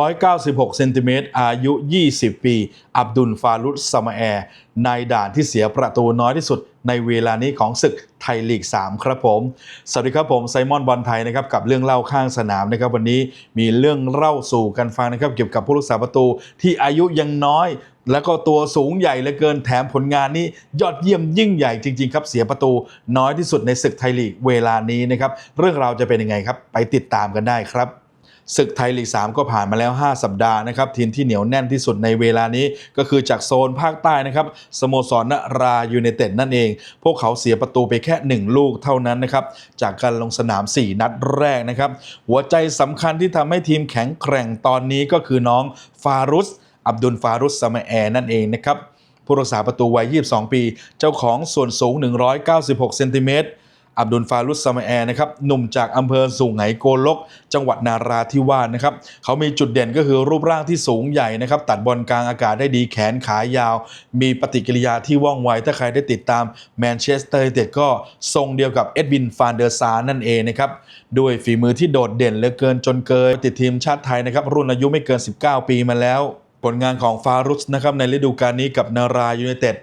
196 เซนติเมตร อายุ 20 ปี อับดุลฟารุสซามาแอร์ในด่านที่เสียประตูน้อยที่สุดในเวลานี้ของศึกไทยลีก 3 ครับผม สวัสดีครับผมไซมอนบอลไทยนะครับกับเรื่องเล่าข้างสนามนะครับวันนี้มีเรื่องเล่าสู่กันฟังนะครับเกี่ยวกับผู้รักษาประตูที่อายุยังน้อย แล้วก็ตัวสูงใหญ่เหลือเกินแถมผลงานนี้ยอดเยี่ยมยิ่งใหญ่จริงๆครับเสียประตูน้อยที่สุดในศึกไทยลีกเวลานี้นะครับเรื่องราวจะเป็นยังไงครับไปติดตามกันได้ครับ ศึกไทยลีก 3 ก็ผ่านมาแล้ว 5 สัปดาห์นะครับทีมที่เหนียวแน่นที่สุดในเวลานี้ก็คือจากโซนภาคใต้นะครับสโมสรนรายูไนเต็ดนั่นเอง พวกเขาเสียประตูไปแค่ 1 ลูกเท่านั้นนะครับจากการลงสนาม 4 นัดแรกนะครับหัวใจสำคัญที่ทำให้ทีมแข็งแกร่งตอนนี้ก็คือน้องฟารุสอับดุลฟารุสซามแอร์นั่นเองนะครับผู้รักษาประตูวัย 22 ปี เจ้าของส่วนสูง 196 เซนติเมตร อับดุลฟารุสซามาแอร์นะครับหนุ่มจากอำเภอสุไหโกลก จังหวัดนาราธิวาสนะครับเขามีจุดเด่นก็คือรูปร่างที่สูงใหญ่นะครับตัดบอลกลางอากาศได้ดีแขนขายาว มีปฏิกิริยาที่ว่องไว ถ้าใครได้ติดตามแมนเชสเตอร์ยูไนเต็ดก็ทรงเดียวกับเอ็ดวินฟานเดอร์ซาร์นั่นเองนะครับด้วยฝีมือที่โดดเด่นเหลือเกินจนเกยติดทีมชาติไทยนะครับรุ่นอายุไม่เกิน 19 ปีมาแล้ว ผลงานของฟารุสนะครับในฤดูกาลนี้กับนารายูไนเต็ด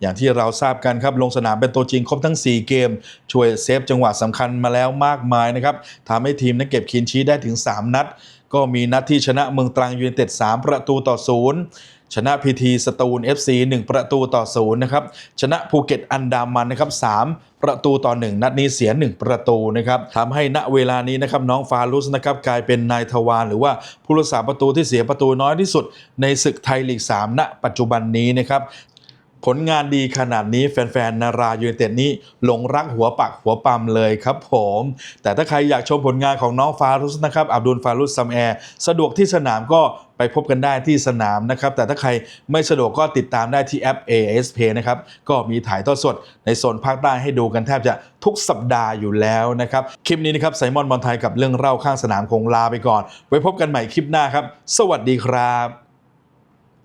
อย่างที่เราทราบกันครับลงสนามเป็นตัวจริงครบทั้ง 4 เกม ช่วยเซฟจังหวะสำคัญมาแล้วมากมายนะครับทำให้ทีมนั้นเก็บคินชี้ได้ถึง 3 นัด ก็มีนัดที่ชนะเมืองตรังยูไนเต็ด 3 ประตูต่อ0ชนะพีทีสตูล FC 1 ประตูต่อ0นะครับชนะภูเก็ตอันดามันนะครับ3ประตูต่อ 1 นัดนี้เสีย 1 ประตูนะครับทำให้ณเวลานี้นะครับน้องฟารุสนะครับกลายเป็นนายทวารหรือว่าผู้รักษาประตูที่เสียประตูน้อยที่สุด ในศึกไทยลีก 3 ณ ปัจจุบันนี้นะครับ ผลงานดีขนาดนี้แฟนๆนารายูไนเต็ดนี่หลงรักหัวปักหัวปั๊มเลยครับผม แต่ถ้าใครอยากชมผลงานของน้องฟารุสนะครับอับดุลฟารุสซัมแอร์สะดวกที่สนามก็ไปพบกันได้ที่สนามนะครับ แต่ถ้าใครไม่สะดวกก็ติดตามได้ที่แอป AS Pay นะครับ ก็มีถ่ายทอดสดในโซนภาคใต้ให้ดูกันแทบจะทุกสัปดาห์อยู่แล้วนะครับ คลิปนี้นะครับไซมอนบอลไทยกับเรื่องเล่าข้างสนามคงลาไปก่อน ไว้พบกันใหม่คลิปหน้าครับ สวัสดีครับ